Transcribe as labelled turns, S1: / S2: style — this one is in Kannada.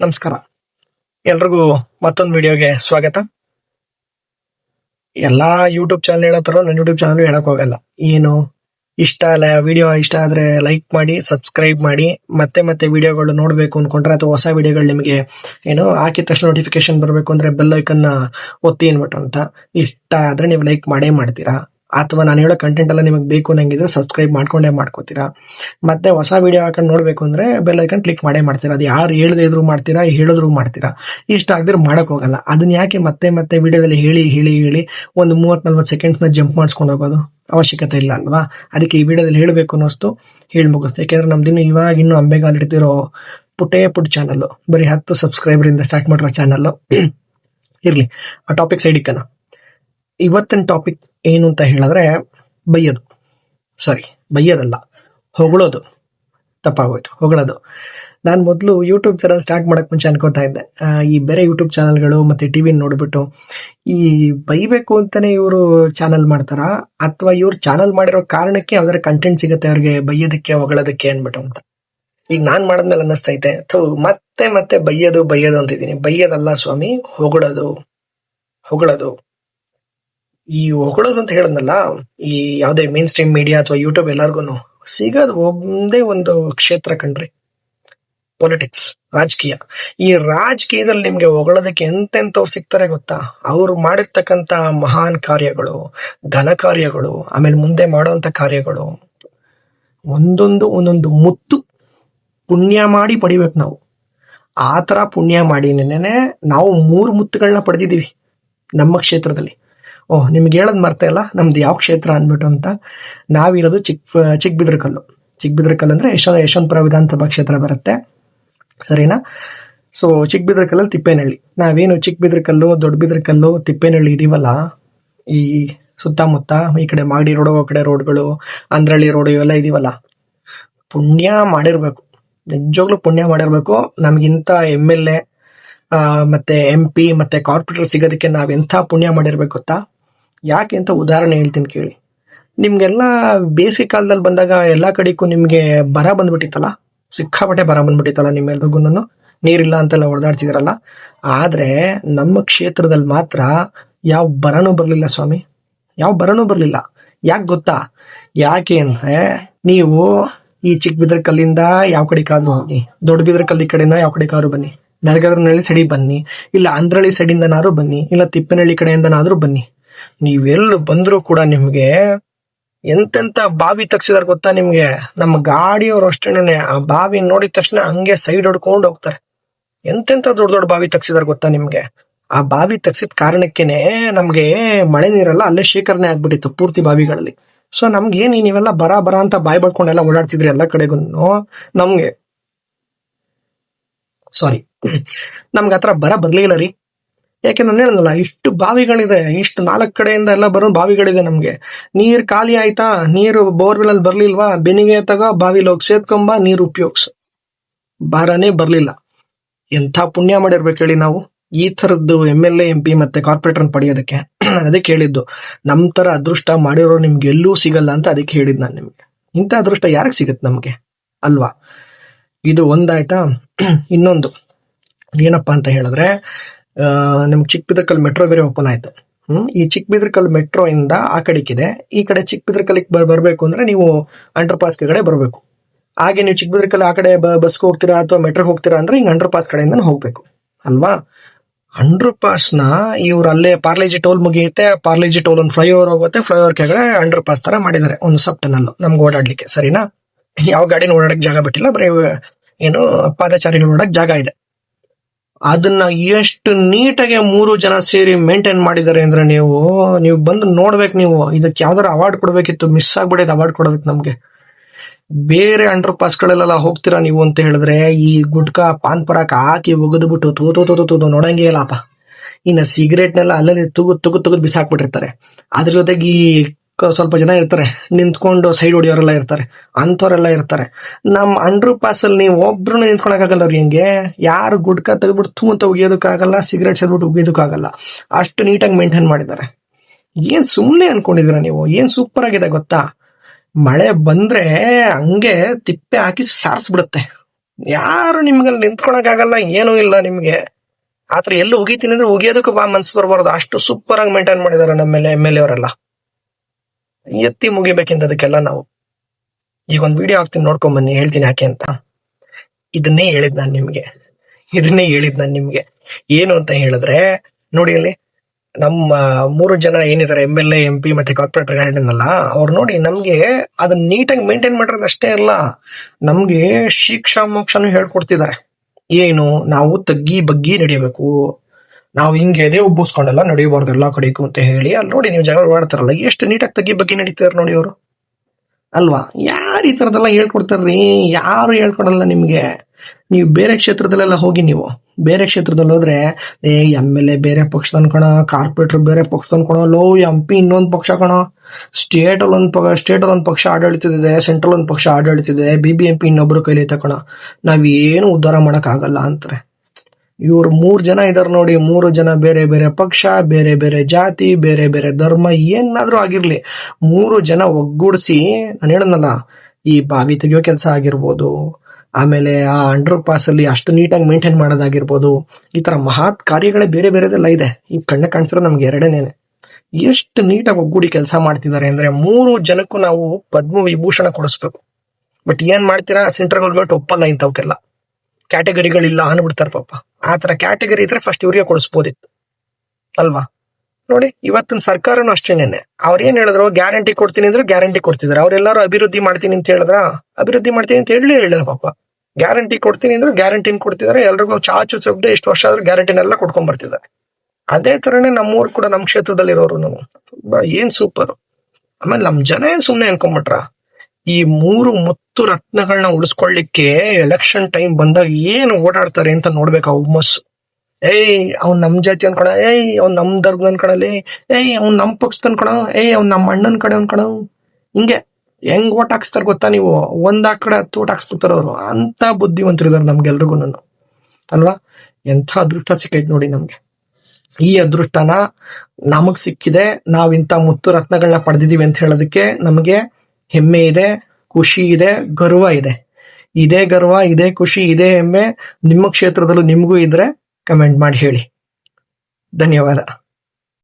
S1: ನಮಸ್ಕಾರ. ಎಲ್ರಿಗೂ ಮತ್ತೊಂದು ವಿಡಿಯೋಗೆ ಸ್ವಾಗತ. ಎಲ್ಲ ಯೂಟ್ಯೂಬ್ ಚಾನಲ್ ಹೇಳತ್ತಾರೋ ನನ್ನ ಯೂಟ್ಯೂಬ್ ಚಾನಲ್ ಹೇಳಕ್ ಹೋಗಲ್ಲ. ಏನು ಇಷ್ಟ ವಿಡಿಯೋ ಇಷ್ಟ ಆದ್ರೆ ಲೈಕ್ ಮಾಡಿ ಸಬ್ಸ್ಕ್ರೈಬ್ ಮಾಡಿ, ಮತ್ತೆ ಮತ್ತೆ ವಿಡಿಯೋಗಳು ನೋಡಬೇಕು ಅನ್ಕೊಂಡ್ರೆ ಅಥವಾ ಹೊಸ ವಿಡಿಯೋಗಳು ನಿಮಗೆ ಏನು ಹಾಕಿದ ತಕ್ಷಣ ನೋಟಿಫಿಕೇಶನ್ ಬರಬೇಕು ಅಂದ್ರೆ ಬೆಲ್ ಐಕನ್ನ ಒತ್ತಿ ಅಂದ್ಬಿಟ್ಟು ಅಂತ ಇಷ್ಟ ಆದ್ರೆ ನೀವು ಲೈಕ್ ಮಾಡೇ ಮಾಡ್ತೀರಾ. ಅಥವಾ ನಾನು ಹೇಳೋ ಕಂಟೆಂಟ್ ಎಲ್ಲ ನಿಮಗೆ ಬೇಕು ನಂಗಿದ್ರೆ ಸಬ್ಸ್ಕ್ರೈಬ್ ಮಾಡ್ಕೊಂಡೇ ಮಾಡ್ಕೋತೀರಾ. ಮತ್ತೆ ಹೊಸ ವಿಡಿಯೋ ಹಾಕೊಂಡು ನೋಡಬೇಕು ಅಂದ್ರೆ ಬೆಲ್ ಐಕನ್ ಕ್ಲಿಕ್ ಮಾಡೇ ಮಾಡ್ತೀರಾ. ಅದು ಯಾರು ಹೇಳದೇ ಇದ್ರು ಮಾಡ್ತೀರಾ, ಹೇಳಿದ್ರು ಮಾಡ್ತೀರಾ. ಇಷ್ಟ ಆಗದ್ರೆ ಹೋಗಲ್ಲ. ಅದನ್ನ ಯಾಕೆ ಮತ್ತೆ ಮತ್ತೆ ವಿಡಿಯೋದಲ್ಲಿ ಹೇಳಿ ಹೇಳಿ ಹೇಳಿ ಒಂದು ಮೂವತ್ ನಲ್ವತ್ತು ಸೆಕೆಂಡ್ಸ್ನ ಜಂಪ್ ಮಾಡಿಸ್ಕೊಂಡು ಹೋಗೋದು ಅವಶ್ಯಕತೆ ಇಲ್ಲ ಅಲ್ವಾ? ಅದಕ್ಕೆ ಈ ವಿಡಿಯೋದಲ್ಲಿ ಹೇಳಬೇಕು ಅನ್ನೋಸ್ತು ಹೇಳಿ ಮುಗಿಸ್ತು. ಯಾಕೆಂದ್ರೆ ನಮ್ದಿನ್ನು ಇವಾಗ ಇನ್ನು ಅಂಬೆಗಾಲ್ ಇಡ್ತಿರೋ ಪುಟ್ಟೇ ಪುಟ್ ಚಾನಲ್ ಬರೀ ಹತ್ತು ಸಬ್ಸ್ಕ್ರೈಬರ್ ಇಂದ ಸ್ಟಾರ್ಟ್ ಮಾಡಿರೋ ಚಾನಲ್ ಇರ್ಲಿ. ಆ ಟಾಪಿಕ್ ಸೈಡಿಕ್ಕನ ಇವತ್ತಿನ ಟಾಪಿಕ್ ಏನು ಅಂತ ಹೇಳಿದ್ರೆ ಬೈಯೋದು. ಸಾರಿ ಬೈಯೋದಲ್ಲ. ಹೊಗಳೋದು. ತಪ್ಪಾಗೋಯ್ತು. ಹೊಗಳೋದು. ನಾನು ಮೊದಲು ಯೂಟ್ಯೂಬ್ ಚಾನಲ್ ಸ್ಟಾರ್ಟ್ ಮಾಡೋಕೆ ಮುಂಚೆ ಅನ್ಕೋತಾ ಇದ್ದೆ. ಈ ಬೇರೆ ಯೂಟ್ಯೂಬ್ ಚಾನಲ್ಗಳು ಮತ್ತೆ ಟಿವಿ ನೋಡಿಬಿಟ್ಟು ಈ ಬೈಬೇಕು ಅಂತಲೇ ಇವರು ಚಾನಲ್ ಮಾಡ್ತಾರಾ? ಅಥವಾ ಇವ್ರು ಚಾನಲ್ ಮಾಡಿರೋ ಕಾರಣಕ್ಕೆ ಯಾವ್ದಾರ ಕಂಟೆಂಟ್ ಸಿಗುತ್ತೆ ಅವ್ರಿಗೆ ಬೈಯೋದಕ್ಕೆ, ಹೊಗಳೋದಕ್ಕೆ ಅಂದ್ಬಿಟ್ಟು ಅಂತ. ಈಗ ನಾನು ಮಾಡಿದ್ಮೇಲೆ ಅನ್ನಿಸ್ತೈತೆ ಥೂ, ಮತ್ತೆ ಮತ್ತೆ ಬೈಯೋದು ಬೈಯೋದು ಅಂತಿದ್ದೀನಿ. ಬೈಯೋದಲ್ಲ ಸ್ವಾಮಿ, ಹೊಗಳೋದು. ಹೊಗಳೋದು. ಈ ಹೊಗಳೋದು ಅಂತ ಹೇಳದ್ನಲ್ಲ, ಈ ಯಾವುದೇ ಮೇನ್ ಸ್ಟ್ರೀಮ್ ಮೀಡಿಯಾ ಅಥವಾ ಯೂಟ್ಯೂಬ್ ಎಲ್ಲಾರ್ಗು ಸಿಗೋದು ಒಂದೇ ಒಂದು ಕ್ಷೇತ್ರ ಕಣ್ರಿ. ಪೊಲಿಟಿಕ್ಸ್ ರಾಜಕೀಯ. ಈ ರಾಜಕೀಯದಲ್ಲಿ ನಿಮ್ಗೆ ಹೊಗಳೋದಕ್ಕೆ ಎಂತೆಂತವ್ರು ಸಿಗ್ತಾರೆ ಗೊತ್ತಾ? ಅವ್ರು ಮಾಡಿರ್ತಕ್ಕಂತ ಮಹಾನ್ ಕಾರ್ಯಗಳು, ಘನ ಕಾರ್ಯಗಳು, ಆಮೇಲೆ ಮುಂದೆ ಮಾಡುವಂತ ಕಾರ್ಯಗಳು, ಒಂದೊಂದು ಒಂದೊಂದು ಮುತ್ತು ಪುಣ್ಯ ಮಾಡಿ ಪಡಿಬೇಕು ನಾವು. ಆ ಥರ ಪುಣ್ಯ ಮಾಡಿ ನೆನೆ ನಾವು ಮೂರು ಮುತ್ತುಗಳನ್ನ ಪಡೆದಿದ್ದೀವಿ ನಮ್ಮ ಕ್ಷೇತ್ರದಲ್ಲಿ. ಓಹ್, ನಿಮ್ಗೆ ಹೇಳೋದು ಮರ್ತಾ ಇಲ್ಲ ನಮ್ದು ಯಾವ ಕ್ಷೇತ್ರ ಅಂದ್ಬಿಟ್ಟು ಅಂತ. ನಾವಿರೋದು ಚಿಕ್ಕ ಚಿಕ್ಕಬಿದ್ರಕಲ್ಲು ಚಿಕ್ಕಬಿದ್ರಕಲ್ಲು ಅಂದ್ರೆ ಯಶವಂತ ಯಶವಂತಪುರ ವಿಧಾನಸಭಾ ಕ್ಷೇತ್ರ ಬರುತ್ತೆ. ಸರಿನಾ? ಸೊ ಚಿಕ್ಕಬಿದ್ರಕಲ್ಲಲ್ಲಿ ತಿಪ್ಪೇನಹಳ್ಳಿ. ನಾವೇನು ಚಿಕ್ಕಬಿದ್ರಕಲ್ಲು ದೊಡ್ಡಬಿದ್ರಕಲ್ಲು ತಿಪ್ಪೇನಹಳ್ಳಿ ಇದೀವಲ್ಲ? ಈ ಸುತ್ತಮುತ್ತ, ಈ ಕಡೆ ಮಾಡಿ ರೋಡ್ ಆ ಕಡೆ ರೋಡ್ಗಳು, ಅಂದ್ರಳ್ಳಿ ರೋಡ್ ಇವೆಲ್ಲ ಇದೀವಲ್ಲ? ಪುಣ್ಯ ಮಾಡಿರ್ಬೇಕು. ನಿಜವಾಗ್ಲೂ ಪುಣ್ಯ ಮಾಡಿರ್ಬೇಕು. ನಮ್ಗಿಂತ ಎಂ ಎಲ್ ಎ ಮತ್ತೆ ಎಂ ಪಿ, ಮತ್ತೆ ಕಾರ್ಪೊರೇಟರ್ ಸಿಗೋದಕ್ಕೆ ನಾವೆಂಥ ಪುಣ್ಯ ಮಾಡಿರ್ಬೇಕು ಗೊತ್ತಾ? ಯಾಕೆ ಅಂತ ಉದಾಹರಣೆ ಹೇಳ್ತೀನಿ ಕೇಳಿ. ನಿಮಗೆಲ್ಲ ಬೇಸಿಗೆ ಕಾಲದಲ್ಲಿ ಬಂದಾಗ ಎಲ್ಲ ಕಡೆಗೂ ನಿಮಗೆ ಬರ ಬಂದ್ಬಿಟ್ಟಿತ್ತಲ್ಲ? ಸಿಕ್ಕಾಪಟ್ಟೆ ಬರ ಬಂದ್ಬಿಟ್ಟಿತ್ತಲ್ಲ ನಿಮ್ಮೆಲ್ರಿಗೂ ನೀರಿಲ್ಲ ಅಂತೆಲ್ಲ ಹೊಡೆದಾಡ್ತಿದ್ರಲ್ಲ ಆದ್ರೆ ನಮ್ಮ ಕ್ಷೇತ್ರದಲ್ಲಿ ಮಾತ್ರ ಯಾವ ಬರನೂ ಬರಲಿಲ್ಲ ಸ್ವಾಮಿ. ಯಾವ ಬರನೂ ಬರಲಿಲ್ಲ. ಯಾಕೆ ಗೊತ್ತಾ? ಯಾಕೆ ಅಂದ್ರೆ ನೀವು ಈ ಚಿಕ್ಕ ಬಿದ್ರ ಕಲ್ಲಿಂದ ಯಾವ ಕಡೆ ಕಾದ್ರು ಹೋಗಿ ದೊಡ್ಡ ಬಿದ್ರ ಕಲ್ಲಿ ಕಡೆಯಿಂದ ಯಾವ ಕಡೆ ಕಾರು ಬನ್ನಿ ನರಗದ್ರನಹಳ್ಳಿ ಸಡಿ ಬನ್ನಿ, ಇಲ್ಲ ಅಂದ್ರಳ್ಳಿ ಸೈಡಿಂದನಾದ್ರೂ ಬನ್ನಿ, ಇಲ್ಲ ತಿಪ್ಪನಹಳ್ಳಿ ಕಡೆಯಿಂದನಾದರೂ ಬನ್ನಿ. ನೀವೆಲ್ಲ ಬಂದರೂ ಕೂಡ ನಿಮ್ಗೆ ಎಂತೆಂತ ಬಾವಿ ತಗ್ಸಿದಾರೆ ಗೊತ್ತಾ ನಿಮ್ಗೆ? ನಮ್ಮ ಗಾಡಿಯವ್ರು ಅಷ್ಟೇನೆ, ಆ ಬಾವಿ ನೋಡಿದ ತಕ್ಷಣ ಹಂಗೆ ಸೈಡ್ ಹೊಡ್ಕೊಂಡು ಹೋಗ್ತಾರೆ. ಎಂತೆಂತ ದೊಡ್ಡ ದೊಡ್ಡ ಬಾವಿ ತಗ್ಸಿದಾರೆ ಗೊತ್ತಾ ನಿಮ್ಗೆ? ಆ ಬಾವಿ ತಗ್ಸಿದ ಕಾರಣಕ್ಕೇನೆ ನಮ್ಗೆ ಮಳೆ ನೀರೆಲ್ಲ ಅಲ್ಲೇ ಶೇಖರಣೆ ಆಗ್ಬಿಟ್ಟಿತ್ತು ಪೂರ್ತಿ ಬಾವಿಗಳಲ್ಲಿ. ಸೊ ನಮ್ಗೆ ನೀವೆಲ್ಲ ಬರ ಬರ ಅಂತ ಬಾಯಿ ಬಡ್ಕೊಂಡೆಲ್ಲ ಓಡಾಡ್ತಿದ್ರಿ ಎಲ್ಲ ಕಡೆಗೂ ನಮ್ಗೆ ಸಾರಿ ನಮ್ಗೆ ಆತರ ಬರ ಬರ್ಲಿಲ್ಲ ರೀ. ಯಾಕೆ ನಾನು ಹೇಳಲ್ಲ ಇಷ್ಟು ಬಾವಿಗಳಿದೆ, ಇಷ್ಟು ನಾಲ್ಕು ಕಡೆಯಿಂದ ಎಲ್ಲ ಬರೋ ಬಾವಿಗಳಿದೆ ನಮ್ಗೆ. ನೀರು ಖಾಲಿ ಆಯ್ತಾ? ನೀರು ಬೋರ್ವೆಲ್ ಬರ್ಲಿಲ್ವಾ? ಬೆನಿಗೆ ತಗೋ, ಬಾವಿಲಿ ಹೋಗಿ ಸೇತ್ಕೊಂಬ ನೀರು ಉಪಯೋಗಿಸು. ಬಾರನೇ ಬರ್ಲಿಲ್ಲ. ಎಂಥ ಪುಣ್ಯ ಮಾಡಿರ್ಬೇಕು ಹೇಳಿ ನಾವು. ಈ ತರದ್ದು ಎಂ ಎಲ್ ಎಂ ಪಿ ಮತ್ತೆ ಕಾರ್ಪೊರೇಟರ್ ಪಡೆಯೋದಕ್ಕೆ. ಅದಕ್ಕೆ ಹೇಳಿದ್ದು ನಮ್ಮ ತರ ಅದೃಷ್ಟ ಮಾಡಿರೋ ನಿಮ್ಗೆ ಎಲ್ಲೂ ಸಿಗಲ್ಲ ಅಂತ ಅದಕ್ಕೆ ಹೇಳಿದ್ ನಾನು ನಿಮಗೆ. ಇಂಥ ಅದೃಷ್ಟ ಯಾರಿಗೆ ಸಿಗುತ್ತೆ ನಮಗೆ? ಅಲ್ವಾ? ಇದು ಒಂದಾಯ್ತಾ? ಇನ್ನೊಂದು. ಏನಪ್ಪಾ ಅಂತ ಹೇಳಿದ್ರೆ ಚಿಕ್ಕ ಚಿಕ್ಕಬಿದ್ರಕಲ್ ಮೆಟ್ರೋ ಬೇರೆ ಓಪನ್ ಆಯಿತು. ಹ್ಮ್? ಈ ಚಿಕ್ಕಬಿದ್ರಕಲ್ ಮೆಟ್ರೋ ಇಂದ ಆ ಕಡೆಕ್ಕಿದೆ ಈ ಕಡೆ ಚಿಕ್ಕಬಿದ್ರಕಲ್ಲಿಗೆ ಬರಬೇಕು ಅಂದ್ರೆ ನೀವು ಅಂಡರ್ ಪಾಸ್ ಕಡೆ ಬರಬೇಕು. ಹಾಗೆ ನೀವು ಚಿಕ್ಕಬಿದ್ರಕಲ್ ಆ ಕಡೆ ಬಸ್ಗೆ ಹೋಗ್ತೀರಾ ಅಥವಾ ಮೆಟ್ರೋಗೆ ಹೋಗ್ತೀರಾ ಅಂದ್ರೆ ಹಿಂಗೆ ಅಂಡರ್ ಪಾಸ್ ಕಡೆಯಿಂದ ಹೋಗಬೇಕು. ಅಲ್ವಾ? ಅಂಡರ್ ಪಾಸ್ನ ಇವ್ರು ಅಲ್ಲೇ ಪಾರ್ಲೇಜಿ ಟೋಲ್ ಮುಗಿಯುತ್ತೆ. ಪಾರ್ಲೇಜಿ ಟೋಲ್ ಒಂದು ಫ್ಲೈಓವರ್ ಹೋಗುತ್ತೆ. ಫ್ಲೈಓವರ್ ಕೆಳಗಡೆ ಅಂಡರ್ ಪಾಸ್ ತರ ಮಾಡಿದ್ದಾರೆ. ಒಂದು ಸಬ್ ಟನಲ್ ನಮ್ಗೆ ಓಡಾಡ್ಲಿಕ್ಕೆ. ಸರಿನಾ? ಯಾವ ಗಾಡಿನ ಓಡಾಡಕ್ಕೆ ಜಾಗ ಬಿಟ್ಟಿಲ್ಲ. ಬರೀ, ಏನು ಪಾದಚಾರಿಗಳು ಓಡಾಡಕ್ಕೆ ಜಾಗ ಇದೆ. ಅದನ್ನ ಎಷ್ಟು ನೀಟಾಗಿ ಮೂರು ಜನ ಸೇರಿ ಮೇಂಟೈನ್ ಮಾಡಿದ್ದಾರೆ ಅಂದ್ರೆ ನೀವು ನೀವು ಬಂದು ನೋಡ್ಬೇಕು ನೀವು. ಇದಕ್ಕೆ ಯಾವ್ದಾರ ಅವಾರ್ಡ್ ಕೊಡ್ಬೇಕಿತ್ತು ಮಿಸ್ ಆಗ್ಬಿಡೈತೆ ಅವಾರ್ಡ್ ಕೊಡೋದಕ್ಕೆ ನಮ್ಗೆ. ಬೇರೆ ಅಂಡರ್ ಪಾಸ್ ಗಳಲ್ಲೆಲ್ಲ ಹೋಗ್ತೀರಾ ನೀವು ಅಂತ ಹೇಳಿದ್ರೆ, ಈ ಗುಟ್ಕಾ ಪಾನ್ ಪರಾಕ್ ಹಾಕಿ ಒಗೆದ್ಬಿಟ್ಟು ತೂ ತೂ ತೂ ತೂ ನೋಡಂಗೇ ಇಲ್ಲಪ್ಪ ಇನ್ನ ಸಿಗರೇಟ್ನೆಲ್ಲ ಅಲ್ಲಲ್ಲಿ ತುಗು ತುಗು ತೂಗು ಬಿಸಾಕ್ಬಿಟ್ಟಿರ್ತಾರೆ. ಅದ್ರ ಜೊತೆಗೆ ಈ ಸ್ವಲ್ಪ ಜನ ಇರ್ತಾರೆ. ನಿಂತ್ಕೊಂಡು ಸೈಡ್ ಹೊಡಿಯೋರೆಲ್ಲ ಇರ್ತಾರೆ. ಅಂಥವ್ರೆಲ್ಲ ಇರ್ತಾರೆ. ನಮ್ಮ ಅಂಡರ್ ಪಾಸ್ ಅಲ್ಲಿ ನೀವು ಒಬ್ರು ನಿಂತ್ಕೊಳಕ್ಕಾಗಲ್ಲ ಅವ್ರು ಹೆಂಗೆ? ಯಾರು ಗುಡ್ಕ ತೆಗೆದ್ಬಿಟ್ಟು ತೂ ಅಂತ ಉಗಿಯೋದಕ್ಕಾಗಲ್ಲ ಸಿಗರೇಟ್ ಸೇದ್ಬಿಟ್ಟು ಉಗಿಯೋದಕ್ಕಾಗಲ್ಲ. ಅಷ್ಟು ನೀಟಾಗಿ ಮೇಂಟೈನ್ ಮಾಡಿದ್ದಾರೆ. ಏನ್ ಸುಮ್ಮನೆ ಅನ್ಕೊಂಡಿದ್ದೀರಾ ನೀವು? ಏನ್ ಸೂಪರ್ ಆಗಿದೆ ಗೊತ್ತಾ? ಮಳೆ ಬಂದ್ರೆ ಹಂಗೆ ತಿಪ್ಪೆ ಹಾಕಿ ಸಾರಿಸ್ಬಿಡುತ್ತೆ. ಯಾರು ನಿಮ್ಗೆ ನಿಂತ್ಕೊಳಕ್ ಆಗಲ್ಲ ಏನೂ ಇಲ್ಲ ನಿಮ್ಗೆ. ಆತರ ಎಲ್ಲೂ ಉಗಿತೀನಿ ಅಂದ್ರೆ ಉಗಿಯೋದಕ್ಕೂ ಬಾ ಮನ್ಸು ಬರಬಾರ್ದು. ಅಷ್ಟು ಸೂಪರ್ ಆಗಿ ಮೇಂಟೈನ್ ಮಾಡಿದಾರೆ ನಮ್ಮೇಲೆ ಎಂ ಎಲ್ ಎ ಅವರೆಲ್ಲ. ಎತ್ತಿ ಮುಗಿಬೇಕಿಂತ ಅದಕ್ಕೆಲ್ಲ ನಾವು ಈಗ ಒಂದು ವಿಡಿಯೋ ಹಾಕ್ತೀನಿ, ನೋಡ್ಕೊಂಡ್ ಬನ್ನಿ, ಹೇಳ್ತೀನಿ ಯಾಕೆ ಅಂತ. ಇದನ್ನೇ ಹೇಳಿದ್ ನಾನು ನಿಮ್ಗೆ. ಇದನ್ನೇ ಹೇಳಿದ್ ನಾನು ನಿಮ್ಗೆ. ಏನು ಅಂತ ಹೇಳಿದ್ರೆ, ನೋಡಿ ಅಲ್ಲಿ ನಮ್ಮ ಮೂರು ಜನ ಏನಿದ್ದಾರೆ M L A M P ಮತ್ತೆ ಕಾರ್ಪೊರೇಟರ್ ಹೇಳಿದ್ನಲ್ಲ ಅವ್ರು ನೋಡಿ ನಮ್ಗೆ ಅದನ್ನ ನೀಟಾಗಿ ಮೇಂಟೈನ್ ಮಾಡಿರೋದು ಅಷ್ಟೇ ಅಲ್ಲ, ನಮ್ಗೆ ಶಿಕ್ಷಾ ಮೋಕ್ಷನು ಹೇಳ್ಕೊಡ್ತಿದ್ದಾರೆ. ಏನು? ನಾವು ತಗ್ಗಿ ಬಗ್ಗಿ ನಡಿಬೇಕು ನಾವು ಹಿಂಗೆ ಎದೆ ಉಬ್ಬಿಸ್ಕೊಂಡೆಲ್ಲ ನಡೆಯಬಾರ್ದು ಎಲ್ಲಾ ಕಡೆಗೂ ಅಂತ ಹೇಳಿ. ಅಲ್ಲಿ ನೋಡಿ ನೀವು ಜಗಳ ಮಾಡ್ತಾರಲ್ಲ, ಎಷ್ಟು ನೀಟಾಗಿ ತಗ್ಗಿ ಬಗ್ಗೆ ನಡೀತಾರೆ ನೋಡಿ ಅವರು ಅಲ್ವಾ? ಯಾರು ಈ ತರದೆಲ್ಲ ಹೇಳ್ಕೊಡ್ತಾರ್ರಿ? ಯಾರು ಹೇಳ್ಕೊಡಲ್ಲ ನಿಮಗೆ? ನೀವು ಬೇರೆ ಕ್ಷೇತ್ರದಲ್ಲೆಲ್ಲ ಹೋಗಿ ನೀವು. ಬೇರೆ ಕ್ಷೇತ್ರದಲ್ಲಿ ಹೋದ್ರೆ, ಏ, ಎಂ ಎಲ್ ಎ ಬೇರೆ ಪಕ್ಷ ಅನ್ಕೊಣ ಕಾರ್ಪೊರೇಟರ್ ಬೇರೆ ಪಕ್ಷ ಅನ್ಕೊಣ ಲೋ, ಎಂ ಪಿ ಇನ್ನೊಂದು ಪಕ್ಷ ಕಣ. ಸ್ಟೇಟ್ ಅಲ್ಲಿ ಒಂದ್ ಪಕ್ಷ ಸ್ಟೇಟ್ ಅಲ್ಲಿ ಒಂದ್ ಪಕ್ಷ ಆಡಳಿತದಿದೆ, ಸೆಂಟ್ರಲ್ ಒಂದು ಪಕ್ಷ ಆಡಳಿತದಿದೆ, ಬಿ ಬಿ ಎಂ ಪಿ ಇನ್ನೊಬ್ರು ಕೈಲಿ ತಕೊಣ. ನಾವೇನು ಉದ್ಧಾರ ಮಾಡೋಕ್ಕಾಗಲ್ಲ ಅಂತಾರೆ. ಇವ್ರು ಮೂರು ಜನ ಇದಾರೆ ನೋಡಿ, ಮೂರು ಜನ ಬೇರೆ ಬೇರೆ ಪಕ್ಷ, ಬೇರೆ ಬೇರೆ ಜಾತಿ, ಬೇರೆ ಬೇರೆ ಧರ್ಮ, ಏನಾದ್ರೂ ಆಗಿರ್ಲಿ, ಮೂರು ಜನ ಒಗ್ಗೂಡಿಸಿ, ನಾನು ಹೇಳಿದ್ನಲ್ಲ, ಈ ಬಾವಿ ತೆಗಿಯೋ ಕೆಲಸ ಆಗಿರ್ಬೋದು, ಆಮೇಲೆ ಆ ಅಂಡರ್ ಪಾಸ್ ಅಲ್ಲಿ ಅಷ್ಟು ನೀಟಾಗಿ ಮೇಂಟೈನ್ ಮಾಡೋದಾಗಿರ್ಬೋದು, ಈ ತರ ಮಹಾತ್ ಕಾರ್ಯಗಳೇ ಬೇರೆ ಬೇರೆದೆಲ್ಲ ಇದೆ. ಈ ಕಣ್ಣ ಕಾಣಿಸಿದ್ರೆ ನಮ್ಗೆ ಎರಡನೇನೆ. ಎಷ್ಟು ನೀಟಾಗಿ ಒಗ್ಗೂಡಿ ಕೆಲಸ ಮಾಡ್ತಿದ್ದಾರೆ ಅಂದ್ರೆ ಮೂರು ಜನಕ್ಕೂ ನಾವು ಪದ್ಮ ವಿಭೂಷಣ ಕೊಡಿಸ್ಬೇಕು. ಬಟ್ ಏನ್ ಮಾಡ್ತೀರಾ ಸೆಂಟ್ರಲ್ ಗೌರ್ಮೆಂಟ್ ಒಪ್ಪಲ್ಲ ಇಂಥವಕ್ಕೆಲ್ಲ ಕ್ಯಾಟಗರಿಗಳಿಲ್ಲ ಅನ್ಬಿಡ್ತಾರೆ ಪಾಪ. ಆ ತರ ಕ್ಯಾಟಗರಿ ಇದ್ರೆ ಫಸ್ಟ್ ಇವ್ರಿಗೆ ಕೊಡಿಸ್ಬೋದಿತ್ತು. ಅಲ್ವಾ? ನೋಡಿ, ಇವತ್ತಿನ ಸರ್ಕಾರನು ಅಷ್ಟೇನೆ ಅವ್ರ ಏನ್ ಹೇಳಿದ್ರು? ಗ್ಯಾರಂಟಿ ಕೊಡ್ತೀನಿ ಅಂದ್ರೆ ಗ್ಯಾರಂಟಿ ಕೊಡ್ತಿದ್ರು. ಅವ್ರೆಲ್ಲರೂ ಅಭಿವೃದ್ಧಿ ಮಾಡ್ತೀನಿ ಅಂತ ಹೇಳಿದ್ರ? ಅಭಿವೃದ್ಧಿ ಮಾಡ್ತೀನಿ ಅಂತ ಹೇಳಿ ಹೇಳಿದ ಪಾಪ. ಗ್ಯಾರಂಟಿ ಕೊಡ್ತೀನಿ ಅಂದ್ರೆ ಗ್ಯಾರಂಟಿನ ಕೊಡ್ತಿದಾರೆ. ಎಲ್ರಿಗೂ ಚಾಚು ಶಬ್ದ ಇಷ್ಟು ವರ್ಷ ಆದ್ರೂ ಗ್ಯಾರಂಟಿನೆಲ್ಲ ಕೊಡ್ಕೊಂಡ್ ಬರ್ತಿದ್ದಾರೆ. ಅದೇ ತರನೇ ನಮ್ಮೂರು ಕೂಡ ನಮ್ಮ ಕ್ಷೇತ್ರದಲ್ಲಿ ಇರೋರು ನಾವು ಏನ್ ಸೂಪರ್ ಆಮೇಲೆ ನಮ್ ಜನ ಏನ್ ಸುಮ್ನೆ ಅನ್ಕೊಂಡ್ಬಿಟ್ರ? ಈ ಮೂರು ಮುತ್ತು ರತ್ನಗಳನ್ನ ಉಳಿಸ್ಕೊಳ್ಳಿಕ್ಕೆ ಎಲೆಕ್ಷನ್ ಟೈಮ್ ಬಂದಾಗ ಏನು ಓಡಾಡ್ತಾರೆ ಅಂತ ನೋಡ್ಬೇಕು ಆ ಏಯ್, ಅವ್ನ್ ನಮ್ ಜಾತಿ ಅನ್ಕೊಳ, ಏಯ್, ಅವ್ನ್ ನಮ್ ದರ್ಗ ಅನ್ಕೊಳಲಿ ಏಯ್ ಅವ್ನ್ ನಮ್ ಪಕ್ಷದ ಅನ್ಕೊಳ, ಏಯ್, ಅವ್ನ್ ನಮ್ ಅಣ್ಣನ್ ಕಡೆ ಅನ್ಕೊಳ. ಹಿಂಗೆ ಹೆಂಗ್ ಓಟ್ ಹಾಕ್ಸ್ತಾರ ಗೊತ್ತಾ ನೀವು? ಒಂದ್ ಆ ಕಡೆ ಹತ್ತು ಓಟ್ ಹಾಕ್ಸ್ಬಿಡ್ತಾರ ಅವ್ರು. ಅಂತ ಬುದ್ಧಿವಂತರಿದಾರೆ ನಮ್ಗೆಲ್ರಿಗೂ ಅಲ್ವಾ? ಎಂಥ ಅದೃಷ್ಟ ಸಿಕ್ಕೈತ್ ನೋಡಿ ನಮ್ಗೆ. ಈ ಅದೃಷ್ಟನ ನಮಗ್ ಸಿಕ್ಕಿದೆ. ನಾವ್ ಇಂಥ ಮುತ್ತು ರತ್ನಗಳನ್ನ ಪಡೆದಿದೀವಿ ಅಂತ ಹೇಳೋದಕ್ಕೆ ನಮಗೆ ಹೆಮ್ಮೆ ಇದೆ, ಖುಷಿ ಇದೆ, ಗರ್ವ ಇದೆ. ಇದೇ ಗರ್ವ, ಇದೇ ಖುಷಿ, ಇದೇ ಹೆಮ್ಮೆ ನಿಮ್ಮ ಕ್ಷೇತ್ರದಲ್ಲೂ ನಿಮಗೂ ಇದ್ರೆ ಕಮೆಂಟ್ ಮಾಡಿ ಹೇಳಿ. ಧನ್ಯವಾದ.